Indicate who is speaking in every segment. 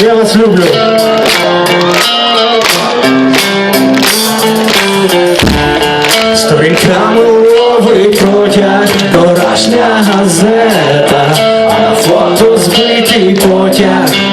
Speaker 1: Я вас люблю. Сторінками ловить протяг, Порашня газета, а на фото збитий потяг.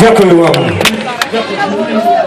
Speaker 1: Дякую вам. дякую.